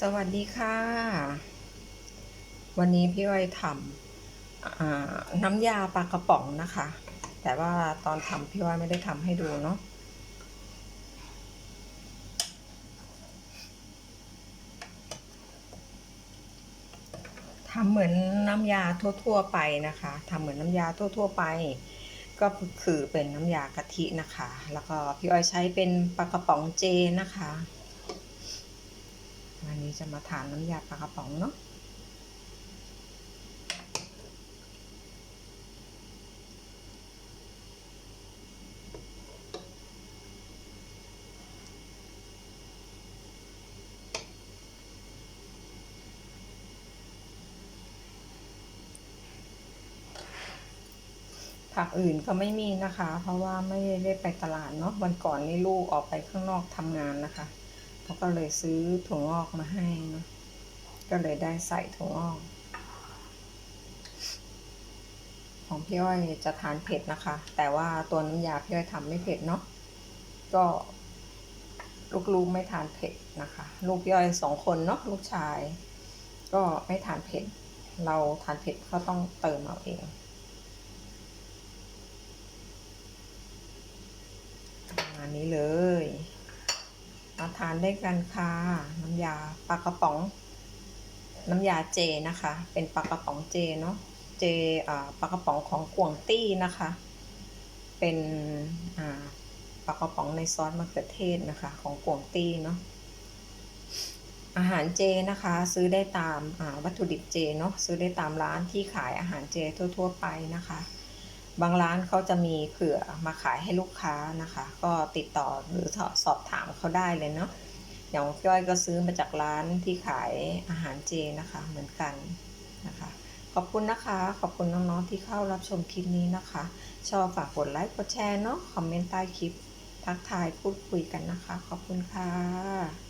สวัสดีค่ะ วันนี้พี่อ้อยทำน้ำยาปลากระป๋องนะคะ แต่ว่าตอนทำพี่อ้อยไม่ได้ทำให้ดูเนาะทำเหมือนน้ำยาทั่ว ๆ ไปนะคะทำเหมือนน้ำยาทั่ว ๆ ไป ก็คือเป็นน้ำยากะทินะคะ แล้วก็พี่อ้อยใช้เป็นปลากระป๋องเจนะคะ วันนี้จะมาทานน้ำยาปลากระป๋องเนาะผักอื่นก็ไม่มีนะคะ เพราะว่าไม่ได้ไปตลาดเนาะวันก่อนนี่ลูกออกไปข้างนอกทำงานนะคะ เขาก็เลยซื้อถั่วงอกมาให้เนาะก็เลยได้ใส่ถั่วงอกของพี่อ้อยจะทานเผ็ดนะคะ แต่ว่าตัวน้ำยาพี่อ้อยทำไม่เผ็ดเนาะก็ลูกๆไม่ทานเผ็ดนะคะ ลูกพี่อ้อยสองคนเนาะลูกชาย ก็ไม่ทานเผ็ด เราทานเผ็ดก็ต้องเติมเอาเองประมาณนี้เลย ทานได้กันค่ะ น้ำยาปลากระป๋อง น้ำยาเจนะคะ เป็นปลากระป๋องเจเนาะเจปลากระป๋องของกวางตี้นะคะ เป็นปลากระป๋องในซอสมะเขือเทศนะคะ ของกวางตี้เนาะอาหารเจนะคะ ซื้อได้ตามาวัตถุดิบเจเนาะซื้อได้ตามร้านที่ขายอาหารเจทั่ว ๆ ไปนะคะ บางร้านเขาจะมีเผื่อมาขายให้ลูกค้านะคะ ก็ติดต่อหรือสอบถามเขาได้เลยเนาะอย่างพี่อ้อยก็ซื้อมาจากร้านที่ขายอาหารเจนะคะเหมือนกันนะคะ ขอบคุณนะคะ ขอบคุณน้องๆที่เข้ารับชมคลิปนี้นะคะ ชอบฝากกดไลค์กดแชร์เนาะคอมเมนต์ใต้คลิปทักทายพูดคุยกันนะคะ ขอบคุณค่ะ